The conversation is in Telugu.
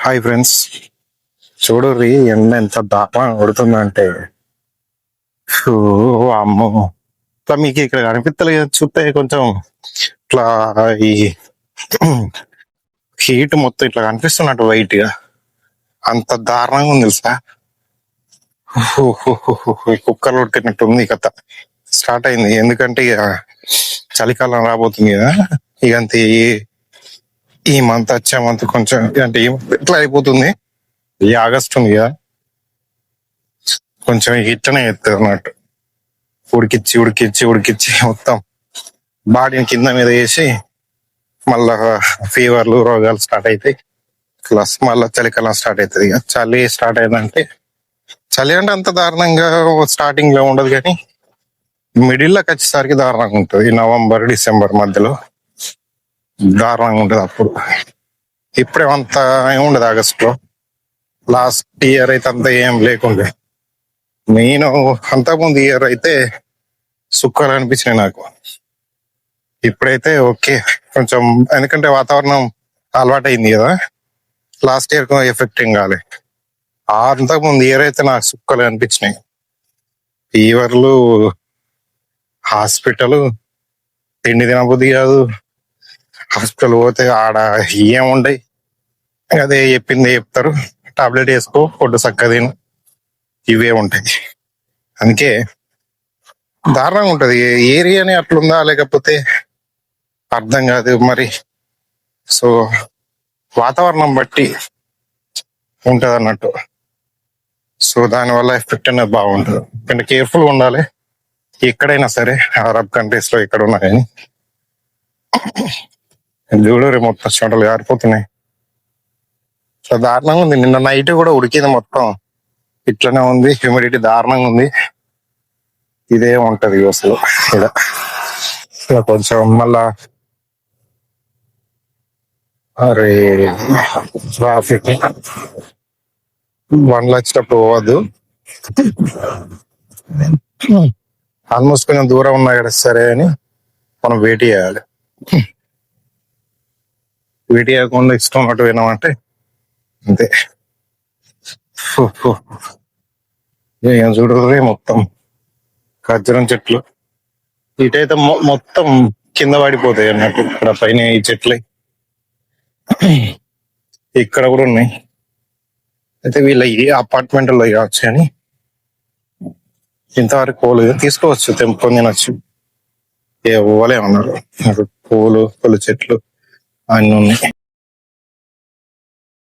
హాయ్ ఫ్రెండ్స్ చూడరి ఎండ ఎంత దాపం కొడుతుందంటే. అమ్మో ఇట్లా మీకు ఇక్కడ కనిపిస్తలేదు చూస్తే కొంచెం ఇట్లా ఈ హీట్ మొత్తం ఇట్లా కనిపిస్తున్నట్టు వైట్గా. అంత దారుణంగా ఉంది తెలుసా? హూ, హూ, ఉంది కథ. స్టార్ట్ అయింది. ఎందుకంటే ఇక చలికాలం రాబోతుంది కదా. ఇక అంతే ఈ- మంత్ వచ్చే మంత్ కొంచెం అంటే ఇట్లా అయిపోతుంది. ఈ ఆగస్ట్ ఉంది కదా. కొంచెం ఇట్లనే ఎత్తు అన్నట్టు. ఉడికిచ్చి ఉడికిచ్చి ఉడికిచ్చి మొత్తం బాడీని కింద మీద వేసి మళ్ళా ఫీవర్లు రోగాలు స్టార్ట్ అవుతాయి ప్లస్ మళ్ళా చలికాలం స్టార్ట్ అవుతుంది ఇక చలి స్టార్ట్ అయిందంటే చలి అంటే అంత దారుణంగా స్టార్టింగ్లో ఉండదు కానీ మిడిల్ వచ్చేసరికి దారుణంగా ఉంటుంది. ఈ నవంబర్ డిసెంబర్ మధ్యలో దారుణంగా ఉంటుంది అప్పుడు. ఇప్పుడేమంత ఏముండదు ఆగస్టులో. లాస్ట్ ఇయర్ అయితే అంత ఏం లేకుండే. నేను అంతకుముందు ఇయర్ అయితే సుక్కలు అనిపించినాయి నాకు. ఇప్పుడైతే ఓకే. కొంచెం ఎందుకంటే వాతావరణం అలవాటైంది కదా. లాస్ట్ ఇయర్ ఎఫెక్ట్ ఏం కాలే. అంతకుముందు ఇయర్ అయితే నాకు సుక్కలు అనిపించినాయి. ఫీవర్లు హాస్పిటల్ తిండి తినబుద్ధి కాదు. హాస్పిటల్ పోతే ఆడ ఏముండయి? అదే చెప్పింది చెప్తారు. టాబ్లెట్ వేసుకో ఫుడ్ చక్కగా ఇవే ఉంటాయి. అందుకే దారుణంగా ఉంటుంది. ఏ- ఏరియాని అట్లుందా? లేకపోతే అర్థం కాదు మరి. సో వాతావరణం బట్టి ఉంటుంది అన్నట్టు సో దాని వల్ల ఎఫెక్ట్ అనేది బాగుంటుంది. కానీ కేర్ఫుల్ ఉండాలి. ఎక్కడైనా సరే అరబ్ కంట్రీస్లో ఎక్కడ ఉన్నా కానీ. చూడు రే మొత్తం చెమటలు గారిపోతున్నాయి ఇట్లా దారుణంగా ఉంది. నిన్న నైట్ కూడా ఉడికింది మొత్తం. ఇట్లనే ఉంది. హ్యూమిడిటీ దారుణంగా ఉంది. ఇదే ఉంటది అసలు. ఇలా ఇలా కొంచెం మళ్ళా అరే ట్రాఫిక్ బండ్లు వచ్చేటప్పుడు పోవద్దు. ఆల్మోస్ట్ కొంచెం దూరం ఉన్నా కదా సరే అని మనం వెయిట్ చేయాలి. వీటి కాకుండా ఇష్టం అటు విన్నామంటే అంతే. ఏం చూడరు మొత్తం. ఖర్జూరం చెట్లు. ఇటైతే మొ- మొత్తం కింద పడిపోతాయి అన్నట్టు. ఇక్కడ పైన ఈ చెట్లు. ఇక్కడ కూడా ఉన్నాయి. అయితే వీళ్ళ ఏ అపార్ట్మెంట్లో కావచ్చు అని. ఇంతవరకు పోలేదు. తీసుకోవచ్చు. తెంపుకొని తినొచ్చు. ఏ ఓలే పూలు పూల చెట్లు. అన్ని ఉన్నాయి